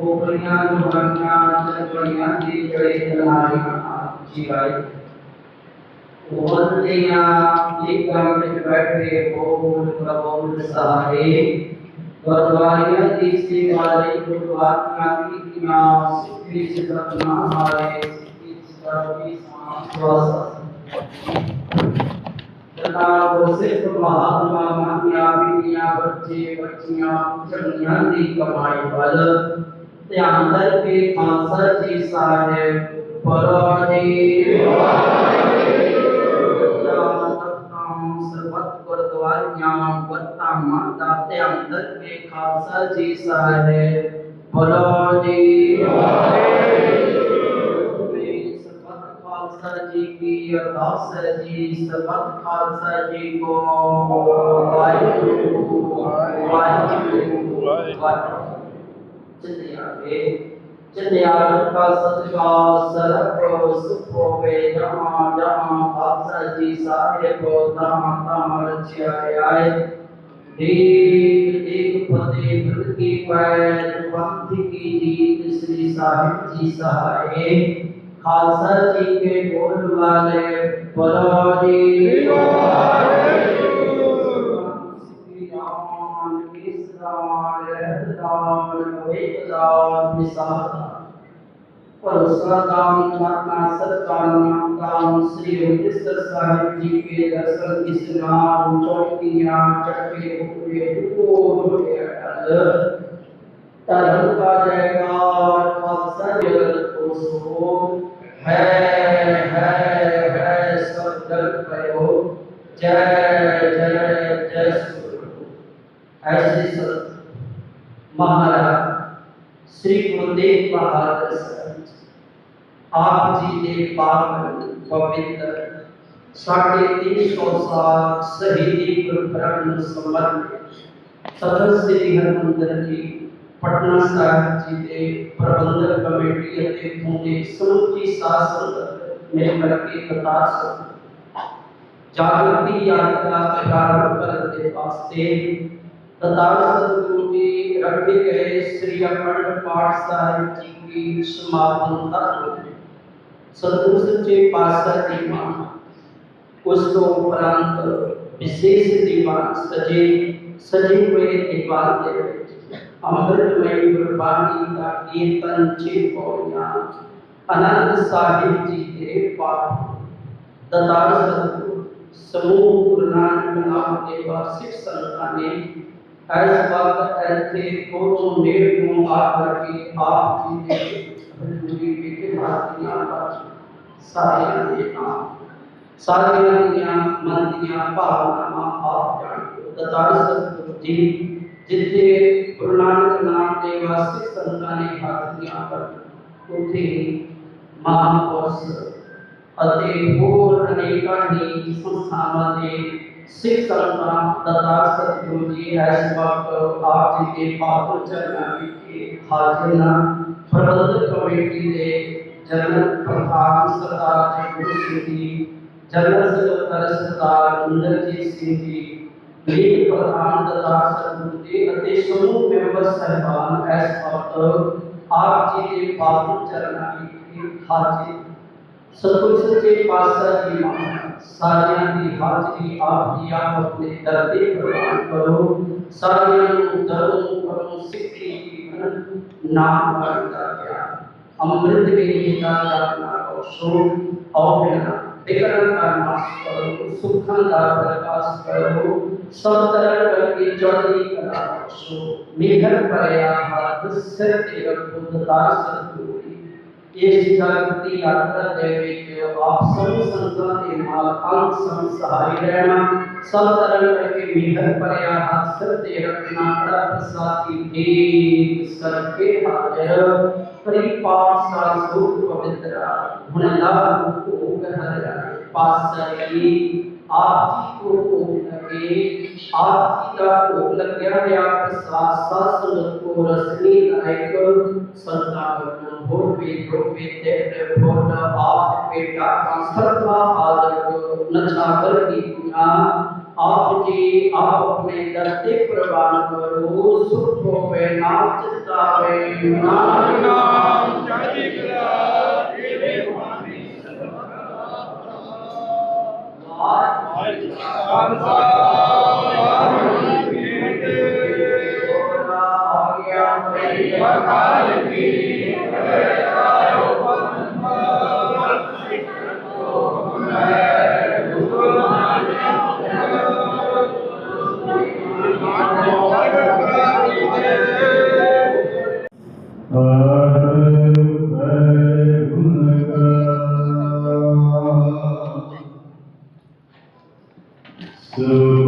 اوپریاں دوہریاں چلپڑیاں دی جڑے دلاریاں جی آئی اولیاں لکھاں وچ بیٹھے بول قبول سارے بردواریاں دی سیواری بردواریاں کی کنا سکھی سکت نہ ہارے سکھی سکت کی سانس واسا تنا وہ صرف مہاتما مانیا بیویاں بچے بچیاں چڑیاں دی تیاندر کے خانسر جی صاحب پراجی سربت کی ارداس جی سربت خالصہ جی خالصہ جی کے بول والے بلو جی بلو جی۔ صاحب اور سردار ڈاکٹر سرکار نام سری امرتسر صاحب جی کے درشن اس چوکیاں چکے ہوئے ہوئے ترن کا جائے گا اور افسر کو ہے جاگتی یادگار تہوار پر واسطے ਦਤਾਰ ਸਤਿਗੁਰੂ ਜੀ ਰੱਖੇ ਗਏ ਸ੍ਰੀ ਅਖੰਡ ਪਾਠ ਸਾਹਿਬ ਜੀ ਦੀ ਸਮਾਪਨ ਤਾਂ ਹੋ ਗਈ ਸਤਿਗੁਰੂ ਸੱਚੇ ਪਾਤਸ਼ਾਹ ਦੀ ਮਾਨ ਉਸ ਤੋਂ ਉਪਰੰਤ ਵਿਸ਼ੇਸ਼ ਦੀਵਾਨ ਸਜੇ ਸਜੇ ਹੋਏ ਦੀਵਾਨ ਦੇ ਵਿੱਚ ਅੰਮ੍ਰਿਤਮਈ ਗੁਰਬਾਣੀ ਦਾ ਕੀਰਤਨ ਛੇ ਪੌੜੀਆਂ ਅਨੰਦ ਸਾਹਿਬ ਜੀ ਦੇ ਪਾਠ ਦਤਾਰ ਸਤਿਗੁਰੂ ਸਮੂਹ ਗੁਰਨਾਨ ਨਾਮ ਦੇ ਵਾਸਿਕ ਸੰਤਾਂ ਨੇ ایس وقت ایسے دو سو نیر کو آ کر کے آپ کی نے حضوری کے کے ہاتھیاں پر سارے دیاں سارے دیاں مندیاں پاہنما آپ جانتے تتار سب دی جتے پرنانک نام دے واسطے سنتانے ہاتھیاں پر۔ اٹھے ماں اور سر۔ اتے پور انیکا ہی سنسانہ دے سکھ سلطنت دتار ستیو جی ہے ایس کرو آپ جی کے پاپل چرنا کی حاضرنا فرد کمیٹی دے جنرل پرخان سردار جگور سنگھ جی جنرل سکتر سردار گندر جی سنگی جی لیگ پردھان دتار ستیو جی اتے سنو پیمبر سہبان ایس وقت آپ جی کے پاپل چرنا کی حاضر۔ ستپور سچے پاسر جی مہاراج ਦੇ ਪਾਵਨ ਚਰਨਾਂ ਵਿੱਚ ਹਾਜ਼ਰ ਸਤਿਗੁਰੂ ਸੱਚੇ ਪਾਤਸ਼ਾਹ ਜੀ ਮਹਾਰਾਜ ਸਾਰਿਆਂ ਦੀ ਹਾਜ਼ਰੀ ਆਪ ਜੀ ਆਪ ਆਪਣੇ ਦਰ ਤੇ ਪ੍ਰਵਾਨ ਕਰੋ ਸਾਰਿਆਂ ਨੂੰ ਧਰਮ ਕਰੋ ਸਿੱਖੀ ਜੀਵਨ ਨਾਮ ਵਰਤਾ ਗਿਆ ਅੰਮ੍ਰਿਤ ਵੇਲੇ ਦਾ ਆਪਣਾ ਕੋਸ਼ੋ ਔਰ ਬਿਨਾ ਬਿਕਰਨ ਦਾ ਨਾਸ ਕਰੋ ਸੁਖਾਂ ਦਾ ਪ੍ਰਕਾਸ਼ ਕਰੋ ਸਭ ਤਰ੍ਹਾਂ ਕਰਕੇ ਚੜ੍ਹਦੀ ਕਲਾ ਬਖਸ਼ੋ ਮੇਹਰ ਭਰਿਆ ਹੱਥ ਸਿਰ ਤੇ ਰੱਖੋ ਦਤਾਰ ਸਤਿਗੁਰੂ ਜੀ ਇਸ ਜਗਤੀ ਯਾਤਰਾ ਦੇ ਵਿੱਚ ਆਪ ਸਭ ਸੰਤਾਂ ਦੇ ਨਾਲ ਅੰਗ ਸੰਗ ਸਹਾਈ ਰਹਿਣਾ ਸਭ ਤਰ੍ਹਾਂ ਕਰਕੇ ਮਿਹਰ ਭਰਿਆ ਹਾਸਰ ਤੇ ਰੱਖਣਾ ਬੜਾ ਪ੍ਰਸਾਦ ਕੀ ਏਕ ਸਰ ਕੇ ਹਾਜ਼ਰ ਪ੍ਰੀ ਪਾਸ ਸਾਰ ਸੂਤ ਪਵਿੱਤਰ ਹੁਣ ਲਾਭ ਨੂੰ ਕੋ ਕਰ ਹਾਜ਼ਰ ਪਾਸ ਸਈ ਆਪ ਜੀ ਕੋ ਕੋ ایک آتی کا کوپ لگ گیا ہے آپ کے ساتھ ساتھ سنت کو رسنی لائے کر سنتا کرنا بھول بھی بھول بھی تیرے بھولا آپ کے بیٹا کا سرپا آدھر کو نچا کر دی دنیا آپ جی آپ اپنے دردے پروان کرو سکھوں میں ناچ سارے نانا جائے گرا All right. ਜੀ ਕੀ ਜਨਮ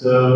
So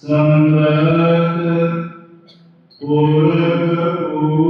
Sanrat Purva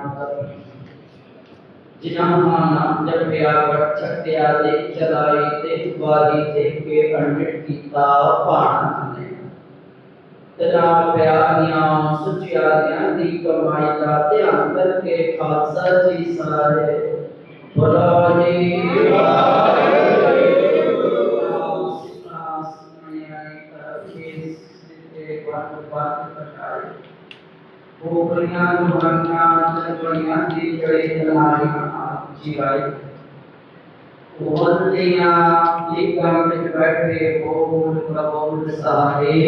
جنہاں جب پیارت چھتے آدھے چلائی تے بادی تے کے پنڈٹ کی تا پانت لے تنا پیاریاں سچی آدھیاں دی کمائی جاتے اندر کے خاصہ جی سارے بلا جی۔ وہ بڑیاں دوہنیاں جن بڑیاں دی جڑی دلائیاں جی بولتیاں لکھ کر بیٹھے قول قبول سہارے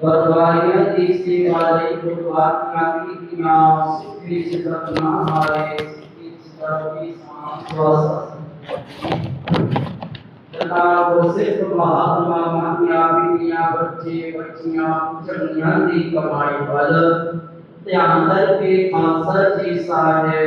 بردواریاں تیسری والے قربات کی نہ سکھی سکت نہ ہارے سکھی سکت کی سانس واسطہ وہ صرف مہاتما کامیابیاں بچے، بچیاں، چڑیاں دی کمائی پر دھیان در کے کانسر جیسا ہے۔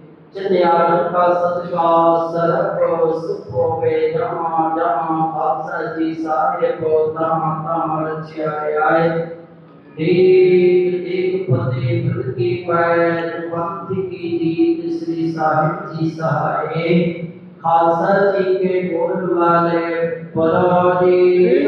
جنہیں کا صدقہ سرک و سکھ بے جہاں جہاں خاصہ جی صاحب و تہاں تہاں رچے آئے۔ آئے دیل ایک پتے دل کی پیر وقت کی دید سری صاحب جی سہائے۔ خاصہ جی کے بول والے بلو جی